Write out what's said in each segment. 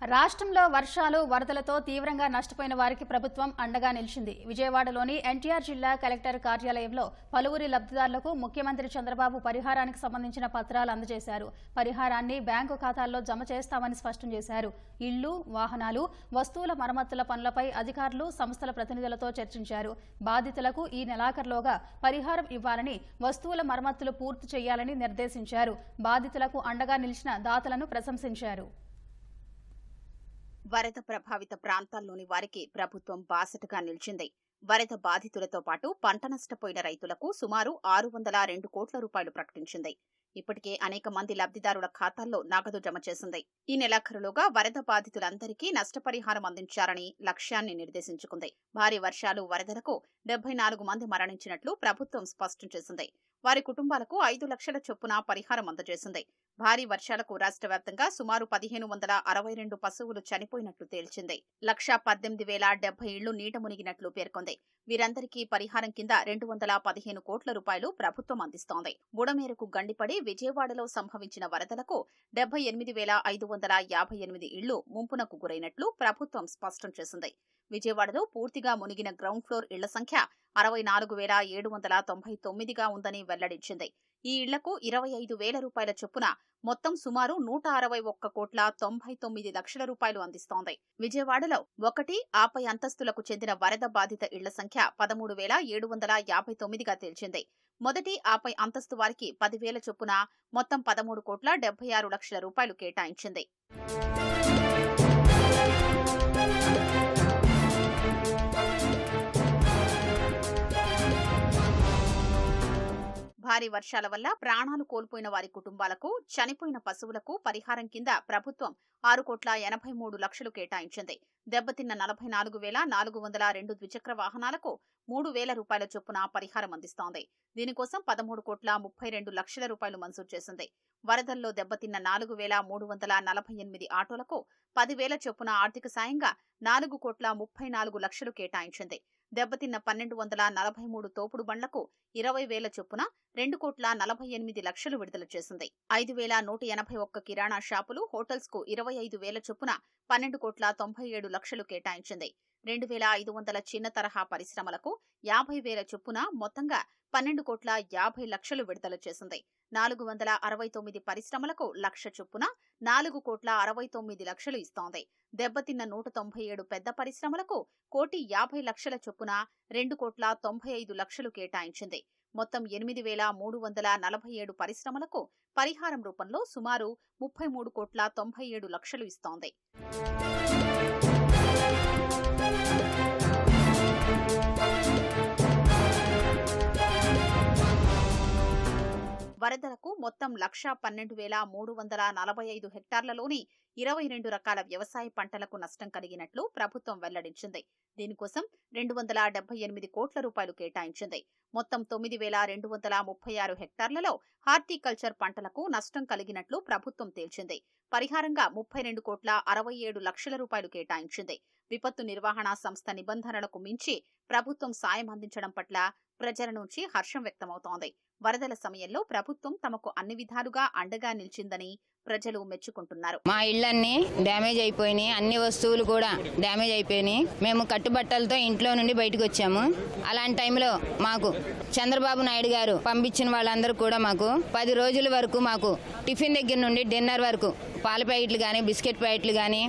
రాష్ట్రంలో వర్షాలు వరదలతో తీవ్రంగా నష్టపోయిన వారికి ప్రభుత్వం అండగా నిలిచింది. విజయవాడలోని ఎన్టీఆర్ జిల్లా కలెక్టర్ కార్యాలయంలో పలువురి లబ్ధిదారులకు ముఖ్యమంత్రి చంద్రబాబు పరిహారానికి సంబంధించిన పత్రాలు అందజేశారు. పరిహారాన్ని బ్యాంకు ఖాతాల్లో జమ చేస్తామని స్పష్టం చేశారు. ఇళ్ళు వాహనాలు వస్తువుల మరమ్మతుల పనులపై అధికారులు సంస్థల ప్రతినిధులతో చర్చించారు. బాధితులకు ఈ నెలాఖరులోగా పరిహారం ఇవ్వాలని వస్తువుల మరమ్మతులు పూర్తి చేయాలని నిర్దేశించారు. బాధితులకు అండగా నిలిచిన దాతలను ప్రశంసించారు. వరద ప్రభావిత ప్రాంతాల్లోని వారికి ప్రభుత్వం బాసటగా నిలిచింది. వరద బాధితులతో పాటు పంట నష్టపోయిన రైతులకు సుమారు ఆరు వందల రెండు కోట్ల రూపాయలు ప్రకటించింది. ఇప్పటికే అనేక మంది లబ్ధిదారుల ఖాతాల్లో నగదు జమ చేసింది. ఈ నెలాఖరులోగా వరద బాధితులందరికీ నష్టపరిహారం అందించాలని లక్ష్యాన్ని నిర్దేశించుకుంది. భారీ వర్షాలు వరదలకు డెబ్బై నాలుగు మంది మరణించినట్లు ప్రభుత్వం స్పష్టం చేసింది. వారి కుటుంబాలకు ఐదు లక్షల చొప్పున పరిహారం అందజేసింది. భారీ వర్షాలకు రాష్ట్ర వ్యాప్తంగా సుమారు పదిహేను వందల అరవై రెండు పశువులు చనిపోయినట్లు తేల్చింది. లక్షా పద్దెనిమిది వేల డెబ్బై ఇళ్ళు నీట మునిగినట్లు పేర్కొంది. వీరందరికీ పరిహారం కింద రెండు వందల పదిహేను కోట్ల రూపాయలు ప్రభుత్వం అందిస్తోంది. బుడమేరకు గండిపడి విజయవాడలో సంభవించిన వరదలకు డెబ్బై ఎనిమిది వేల ఐదు వందల యాభై ఎనిమిది ఇళ్ళు ముంపునకు గురైనట్లు ప్రభుత్వం స్పష్టం చేసింది. విజయవాడలో పూర్తిగా మునిగిన గ్రౌండ్ ఫ్లోర్ ఇళ్ళ సంఖ్య అరవై నాలుగు వేల ఏడు వందల తొంభై తొమ్మిదిగా ఉందని వెల్లడించింది. ఈ ఇళ్ళకు ఇరవై ఐదు వేల రూపాయల చొప్పున మొత్తం సుమారు నూట అరవై ఒక్క కోట్ల తొంభై తొమ్మిది లక్షల రూపాయలు అందిస్తోంది. విజయవాడలో ఒకటి ఆపై అంతస్తులకు చెందిన వరద బాధిత ఇళ్ళ సంఖ్య పదమూడు వేల ఏడు వందల యాభై తొమ్మిదిగా తేల్చింది. మొదటి ఆపై అంతస్తు వారికి పదివేల చొప్పున మొత్తం పదమూడు కోట్ల డెబ్బై ఆరు లక్షల రూపాయలు కేటాయించింది. భారీ వర్షాల వల్ల ప్రాణాలు కోల్పోయిన వారి కుటుంబాలకు చనిపోయిన పశువులకు పరిహారం కింద ప్రభుత్వం ఆరు కోట్ల ఎనభై మూడు లక్షలు కేటాయించింది. దెబ్బతిన్న నలభై నాలుగు వేల నాలుగు వందల రెండు ద్విచక్ర వాహనాలకు మూడు వేల రూపాయల చొప్పున పరిహారం అందిస్తోంది. దీనికోసం పదమూడు కోట్ల ముప్పై రెండు లక్షల రూపాయలు మంజూరు చేసింది. వరదల్లో దెబ్బతిన్న నాలుగు వేల మూడు వందల నలభై ఎనిమిది ఆటోలకు పదివేల చొప్పున ఆర్థిక సాయంగా నాలుగు కోట్ల ముప్పై నాలుగు లక్షలు కేటాయించింది. దెబ్బతిన్న పన్నెండు వందల నలభై మూడు తోపుడు బండ్లకు ఇరవై వేల చొప్పున రెండు కోట్ల నలభై ఎనిమిది లక్షలు విడుదల చేసింది. ఐదు వేల నూట ఎనభై ఒక్క కిరాణా షాపులు హోటల్స్కు ఇరవై ఐదు వేల చొప్పున పన్నెండు కోట్ల తొంభై ఏడు లక్షలు కేటాయించింది. రెండు వేల ఐదు వందల చిన్న తరహా పరిశ్రమలకు యాభై వేల చొప్పున మొత్తంగా పన్నెండు కోట్ల యాభై లక్షలు విడుదల చేసింది. నాలుగు వందల అరవై తొమ్మిది పరిశ్రమలకు లక్ష చొప్పున నాలుగు కోట్ల అరవై తొమ్మిది లక్షలు ఇస్తోంది. దెబ్బతిన్న నూట తొంభై ఏడు పెద్ద పరిశ్రమలకు కోటి యాభై లక్షల చొప్పున రెండు కోట్ల తొంభై ఐదు లక్షలు కేటాయించింది. మొత్తం ఎనిమిది వేల మూడు వందల నలభై ఏడు పరిశ్రమలకు పరిహారం రూపంలో సుమారు ముప్పై మూడు కోట్ల తొంభై ఏడు లక్షలు ఇస్తోంది. వరదలకు మొత్తం లక్షా పన్నెండు వేల మూడు వందల నలభై ఐదు హెక్టార్లలోని ఇరవై రెండు రకాల వ్యవసాయ పంటలకు నష్టం కలిగినట్లు ప్రభుత్వం వెల్లడించింది. దీనికోసం రెండు వందల డెబ్బై ఎనిమిది కోట్ల రూపాయలు కేటాయించింది. మొత్తం తొమ్మిది వేల రెండు వందల ముప్పై ఆరు హెక్టార్లలో హార్టికల్చర్ పంటలకు నష్టం కలిగినట్లు ప్రభుత్వం తేల్చింది. పరిహారంగా ముప్పై రెండు కోట్ల అరవై ఏడు లక్షల రూపాయలు కేటాయించింది. విపత్తు నిర్వహణ సంస్థ నిబంధనలకు మించి ప్రభుత్వం సాయం అందించడం పట్ల ప్రజల నుంచి హర్షం వ్యక్తమవుతోంది. వరదల సమయంలో ప్రభుత్వం తమకు అన్ని విధాలుగా అండగా నిలిచిందని ప్రజలు మెచ్చుకుంటున్నారు. మా ఇళ్ళన్నీ డ్యామేజ్ అయిపోయినాయి. అన్ని వస్తువులు కూడా డ్యామేజ్ అయిపోయినాయి. మేము కట్టుబట్టలతో ఇంట్లో నుండి బయటకు వచ్చాము. అలాంటి టైంలో మాకు చంద్రబాబు నాయుడు గారు పంపించిన వాళ్ళందరూ కూడా మాకు పది రోజుల వరకు మాకు టిఫిన్ దగ్గర నుండి డిన్నర్ వరకు పాల ప్యాకెట్లు కానీ బిస్కెట్ ప్యాకెట్లు కానీ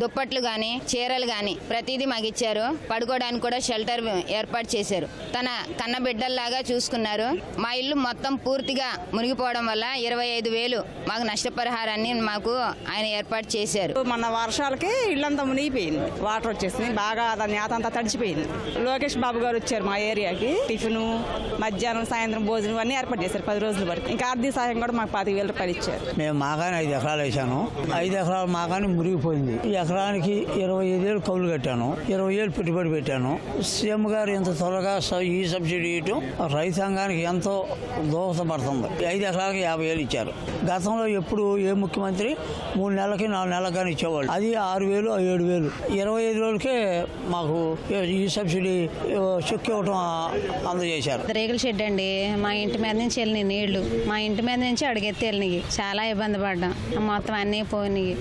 దుప్పట్లు కానీ చీరలు కానీ ప్రతిదీ మాకు ఇచ్చారు. పడుకోవడానికి కూడా షెల్టర్ ఏర్పాటు చేశారు. తన కన్న బిడ్డల్లాగా చూసుకున్నారు. మా ఇల్లు మొత్తం పూర్తిగా మునిగిపోవడం వల్ల ఇరవై ఐదు వేలు మాకు నష్టపరిహారాన్ని మాకు ఆయన ఏర్పాటు చేశారు. మన వర్షాలకి ఇల్లంతా మునిగిపోయింది. వాటర్ వచ్చేసింది బాగా దాని నేత అంతా తడిచిపోయింది. లోకేష్ బాబు గారు వచ్చారు మా ఏరియాకి. టిఫిన్ మధ్యాహ్నం సాయంత్రం భోజనం అన్ని ఏర్పాటు చేశారు పది రోజుల వరకు. ఇంకా ఆర్థిక సహాయం కూడా మాకు పది వేల రూపాయలు ఇచ్చారు. మేము మాగాని ఐదు ఎకరాలు వేసాను ఐదు ఎకరాలు మాగాని మురిగిపోయింది ఈ ఎకరానికి ఇరవై ఐదు వేలు కౌలు కట్టాను. ఇరవై వేలు పెట్టుబడి పెట్టాను. సీఎం గారు ఇంత త్వరగా ఈ సబ్సిడీ ఇవ్వటం రైతాంగానికి ఎంతో దోహదపడుతుంది ఐదు ఎకరాలకి యాభై వేలు ఇచ్చారు. గతంలో ఎప్పుడు ఏ ముఖ్యమంత్రి మూడు నెలలకి నాలుగు నెలలకు కానీ ఇచ్చేవాళ్ళు. అది ఆరు వేలు ఏడు వేలు. ఇరవై ఐదు రోజులకే మాకు ఈ సబ్సిడీ చెక్ ఇవ్వటం అందజేశారు. రేకుల షెడ్ అండి. మా ఇంటి మీద నుంచి వెళ్ళినాయి నీళ్ళు. మా ఇంటి మీద నుంచి అడిగెత్తి వెళ్ళినాయి. చాలా ఇబ్బంది పడ్డాం. మొత్తం అన్నీ పోయినాయి.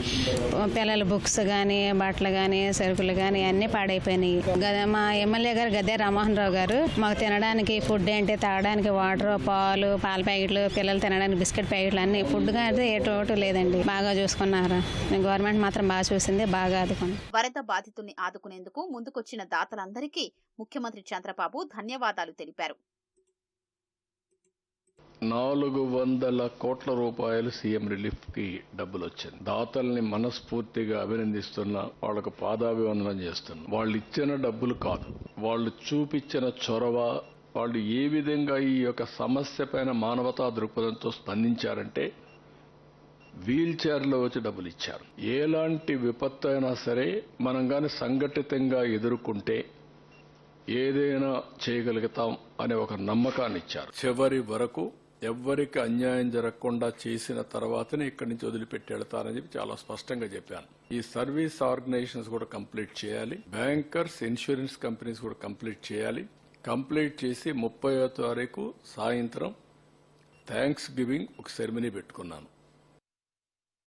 పిల్లల బుక్స్ కానీ బట్టలు కానీ సరుకులు కానీ అన్నీ పాడైపోయినాయి. గద- మా ఎమ్మెల్యే గారు గదే రామ్మోహన్ రావు గారు మాకు తినడానికి ఫుడ్ ఏంటి తాగడానికి వాటర్ పాలు పాల ప్యాకెట్లు పిల్లలు తినడానికి బిస్కెట్ ప్యాకెట్లు అన్ని ఫుడ్ అయితే ఏ టోటు లేదండి. బాగా చూసుకున్నారు. గవర్నమెంట్ మాత్రం బాగా చూసింది బాగా ఆదుకుంది. వరద బాధితుల్ని ఆదుకునేందుకు ముందుకొచ్చిన దాతలందరికీ ముఖ్యమంత్రి చంద్రబాబు ధన్యవాదాలు తెలిపారు. నాలుగు వందల కోట్ల రూపాయలు సీఎం రిలీఫ్కి డబ్బులు వచ్చింది దాతల్ని మనస్ఫూర్తిగా అభినందిస్తున్నా వాళ్ళకు పాదాభివందనం చేస్తున్నా. వాళ్ళు ఇచ్చిన డబ్బులు కాదు. వాళ్ళు చూపించిన చొరవ వాళ్ళు ఏ విధంగా ఈ యొక్క సమస్య పైన మానవతా దృక్పథంతో స్పందించారంటే వీల్ చైర్లో వచ్చి డబ్బులు ఇచ్చారు ఎలాంటి విపత్తు అయినా సరే మనం కానీ సంఘటితంగా ఎదుర్కొంటే ఏదైనా చేయగలుగుతాం అనే ఒక నమ్మకాన్ని ఇచ్చారు. చివరి వరకు ఎవ్వరికి అన్యాయం జరగకుండా చేసిన తర్వాతనే ఇక్కడి నుంచి వదిలిపెట్టి వెళ్తారని చెప్పి చాలా స్పష్టంగా చెప్పాను ఈ సర్వీస్ ఆర్గనైజేషన్స్ కూడా కంప్లీట్ చేయాలి. బ్యాంకర్స్ ఇన్సూరెన్స్ కంపెనీస్ కూడా కంప్లీట్ చేయాలి. కంప్లీట్ చేసి ముప్పై తారీఖు సాయంత్రం థ్యాంక్స్ గివింగ్ ఒక సెరమనీ పెట్టుకున్నాను.